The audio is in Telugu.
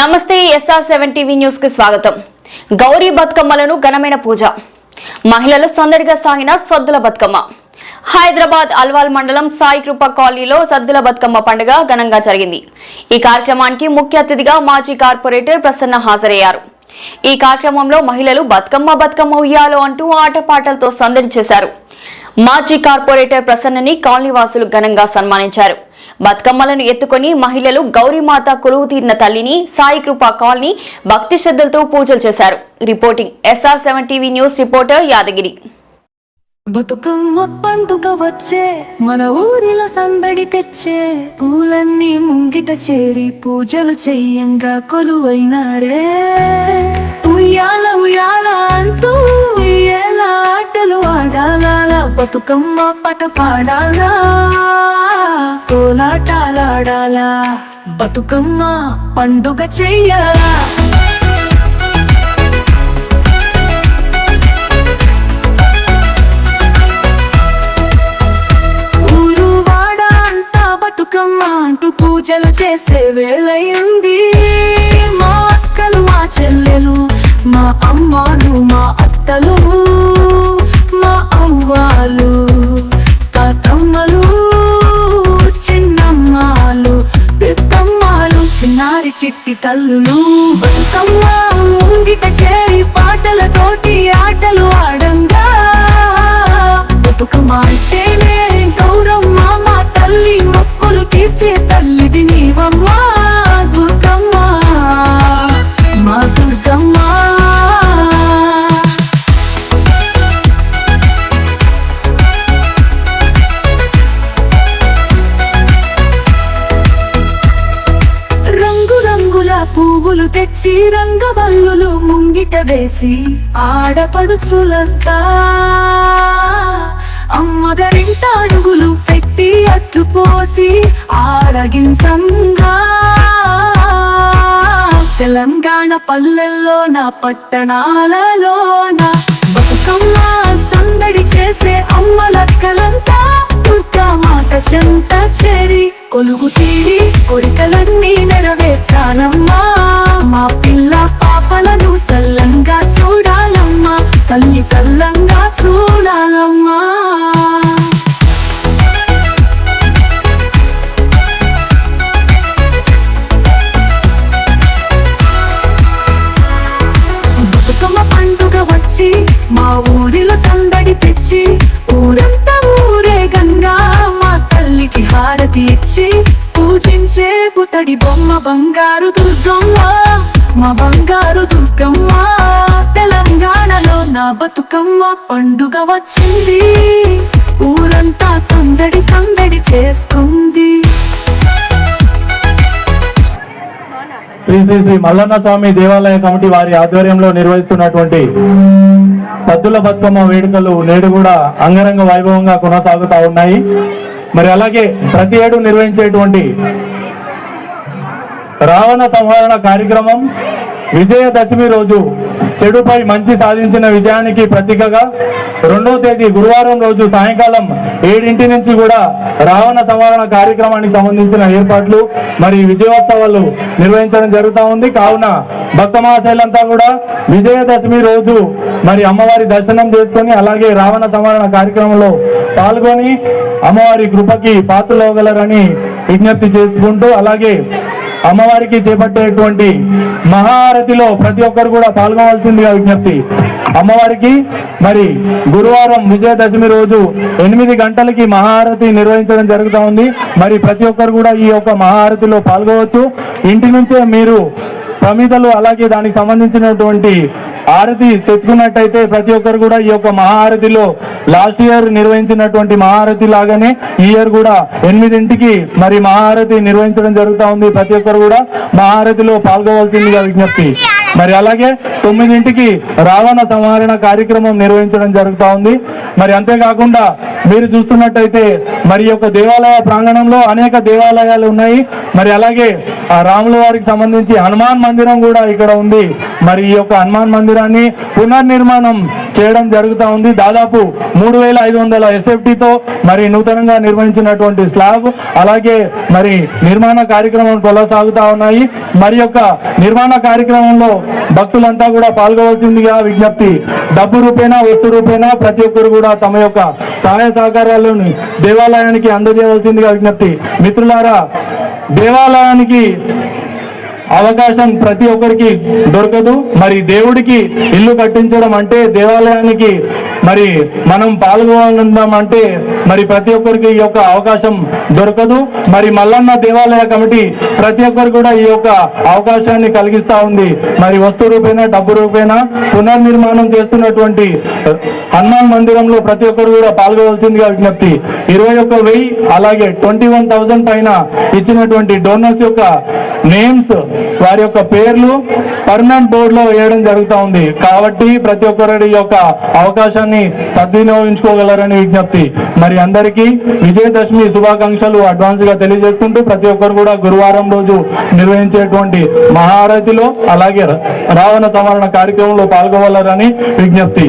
నమస్తే ఎస్ఆర్ సెవెన్ టీవీ న్యూస్కి స్వాగతం. గౌరీ బతుకమ్మలను ఘనమైన పూజ. మహిళలు సందడిగా సాగిన సద్దుల బతుకమ్మ. హైదరాబాద్ అల్వాల్ మండలం సాయి కృప కాలనీలో సద్దుల బతుకమ్మ పండుగ ఘనంగా జరిగింది. ఈ కార్యక్రమానికి ముఖ్య అతిథిగా మాజీ కార్పొరేటర్ ప్రసన్న హాజరయ్యారు. ఈ కార్యక్రమంలో మహిళలు బతుకమ్మ బతుకమ్మ ఉయ్యాలో అంటూ ఆటపాటలతో సందడి చేశారు. మాజీ కార్పొరేటర్ ప్రసన్నని కాలనీవాసులు ఘనంగా సన్మానించారు. బతుకమ్మలను ఎత్తుకొని మహిళలు గౌరీమాత కొలువు తీరిన తల్లిని సాయి కృపా కాలనీ భక్తి శ్రద్ధలతో పూజలు చేశారు. Reporting SR seven TV news reporter Yadagiri. Bathukamma పండుగ వచ్చే మన ఊరిలో సందడి తెచ్చే పూలన్నీ ముంగిట చేరి పూజలు చెయ్యంగా కొలువైనారే. ఉయ్యాల ఉయ్యాల బతుకమ్మ పట పాడాలా? కోలాటాలాడాలా? బతుకమ్మ పండుగ చెయ్యాలా? బతుకమ్మ అంటూ పూజలు చేసే వేళయింది మా అక్కలు మా చెల్లెలు మా అమ్మాలు మా అత్తలు. మా అవ్వాలు తాతమ్మలు చిన్నమ్మాలు పెద్దమ్మలు చిన్నారి చిట్టి తల్లులు బతుకమ్మ. పువ్వులు తెచ్చి రంగవల్లులు ముంగిట వేసి ఆడపడుచులంతా. అమ్మగారింట అడుగులు పెట్టి అట్లు పోసి ఆరగించంగా. తెలంగాణ పల్లెల్లో నా పట్టణాలలోన బతుకమ్మ సందడి చేసే అమ్మలక్కల చేరి కొలుగు తీరి కోరికలన్నీ నెరవేర్చాలమ్మా. మా పిల్ల పాపలను సల్లంగా చూడాలమ్మా తల్లి సల్లంగా చూడాలమ్మా. బతుకమ్మ పండుగ వచ్చి మా ఊరిలో సందడి తెచ్చి హారతి ఇచ్చి పూజించే పుతడి బొమ్మ బంగారు దుర్గమ్మ. మా బంగారు దుర్గమ్మ తెలంగాణలో నా బతుకమ్మ పండుగ వచ్చింది. ఊరంతా సందడి సందడి చేసుకుంది. శ్రీ శ్రీ శ్రీ మల్లన్న స్వామి దేవాలయ కమిటీ వారి ఆధ్వర్యంలో నిర్వహిస్తున్నటువంటి సద్దుల బతుకమ్మ వేడుకలు నేడు కూడా అంగరంగ వైభవంగా కొనసాగుతా ఉన్నాయి. మరి అలాగే ప్రతి ఏడు నిర్వహించేటువంటి రావణ సంహరణ కార్యక్రమం విజయదశమి రోజు చెడుపై మంచి సాధించిన విజయానికి ప్రతీకగా రెండవ తేదీ గురువారం రోజు సాయంకాలం ఏడింటి నుంచి కూడా రావణ సవరణ కార్యక్రమానికి సంబంధించిన ఏర్పాట్లు మరి విజయోత్సవాలు నిర్వహించడం జరుగుతూ ఉంది. కావున భక్త మహాశైలంతా కూడా విజయదశమి రోజు మరి అమ్మవారి దర్శనం చేసుకొని అలాగే రావణ సంవరణ కార్యక్రమంలో పాల్గొని అమ్మవారి కృపకి పాత్రలోగలరని విజ్ఞప్తి చేసుకుంటూ అలాగే అమ్మవారికి చేపట్టేటువంటి మహారతిలో ప్రతి ఒక్కరు కూడా పాల్గొనవలసిందిగా విజ్ఞప్తి. అమ్మవారికి మరి గురువారం విజయదశమి రోజు ఎనిమిది గంటలకి మహారతి నిర్వహించడం జరుగుతూ ఉంది. మరి ప్రతి ఒక్కరు కూడా ఈ యొక్క మహారతిలో పాల్గొవచ్చు. ఇంటి నుంచే మీరు ప్రమిదలు అలాగే దానికి సంబంధించినటువంటి ఆరతి తెచ్చుకున్నట్టయితే ప్రతి ఒక్కరు కూడా ఈ యొక్క మహారతిలో లాస్ట్ ఇయర్ నిర్వహించినటువంటి మహారతి లాగానే ఈ ఇయర్ కూడా ఎనిమిదింటికి మరి మహారతి నిర్వహించడం జరుగుతూ ఉంది. ప్రతి ఒక్కరు కూడా మహారతిలో పాల్గొవలసిందిగా విజ్ఞప్తి. మరి అలాగే తొమ్మిదింటికి రావణ సంహరణ కార్యక్రమం నిర్వహించడం జరుగుతూ ఉంది. మరి అంతేకాకుండా మీరు చూస్తున్నట్టయితే మరి యొక్క దేవాలయ ప్రాంగణంలో అనేక దేవాలయాలు ఉన్నాయి. మరి అలాగే ఆ రాముల వారికి సంబంధించి హనుమాన్ మందిరం కూడా ఇక్కడ ఉంది. మరి ఈ యొక్క హనుమాన్ మందిరాన్ని పునర్నిర్మాణం చేయడం జరుగుతూ ఉంది. దాదాపు మూడు వేల ఐదు వందల ఎస్ఎఫ్టీతో మరి నూతనంగా నిర్వహించినటువంటి స్లాబ్ అలాగే మరి నిర్మాణ కార్యక్రమం కొనసాగుతూ ఉన్నాయి. మరి యొక్క నిర్మాణ కార్యక్రమంలో భక్తులంతా కూడా పాల్గొవలసిందిగా విజ్ఞప్తి. డబ్బు రూపేనా వస్తు రూపేనా ప్రతి ఒక్కరు కూడా తమ యొక్క సహాయ సహకారాలను దేవాలయానికి అందజేయవలసిందిగా విజ్ఞప్తి. మిత్రులారా దేవాలయానికి అవకాశం ప్రతి ఒక్కరికి దొరకదు. మరి దేవుడికి ఇల్లు కట్టించడం అంటే దేవాలయానికి మరి మనం పాల్గొనడం అంటే మరి ప్రతి ఒక్కరికి ఈ యొక్క అవకాశం దొరకదు. మరి మల్లన్న దేవాలయ కమిటీ ప్రతి ఒక్కరు కూడా ఈ యొక్క అవకాశాన్ని కలిగిస్తా ఉంది. మరి వస్తు రూపేణా డబ్బు రూపేణా పునర్నిర్మాణం చేస్తున్నటువంటి హనుమాన్ మందిరంలో ప్రతి ఒక్కరు కూడా పాల్గొవలసిందిగా విజ్ఞప్తి. ఇరవై ఒక్క వెయ్యి అలాగే ట్వంటీ వన్ థౌజండ్ పైన ఇచ్చినటువంటి డోనర్స్ యొక్క నేమ్స్ వారి యొక్క పేర్లు పర్మనెంట్ బోర్డులో వేయడం జరుగుతూ ఉంది. కాబట్టి ప్రతి ఒక్కరి యొక్క అవకాశాన్ని అవకాశాన్ని సద్వినియోగించుకోగలరని విజ్ఞప్తి. మరి అందరికీ విజయదశమి శుభాకాంక్షలు అడ్వాన్స్గా తెలియజేసుకుంటూ ప్రతి ఒక్కరు కూడా గురువారం రోజు నిర్వహించేటువంటి మహారతిలో అలాగే రావణ సంవరణ కార్యక్రమంలో పాల్గొవాలని విజ్ఞప్తి.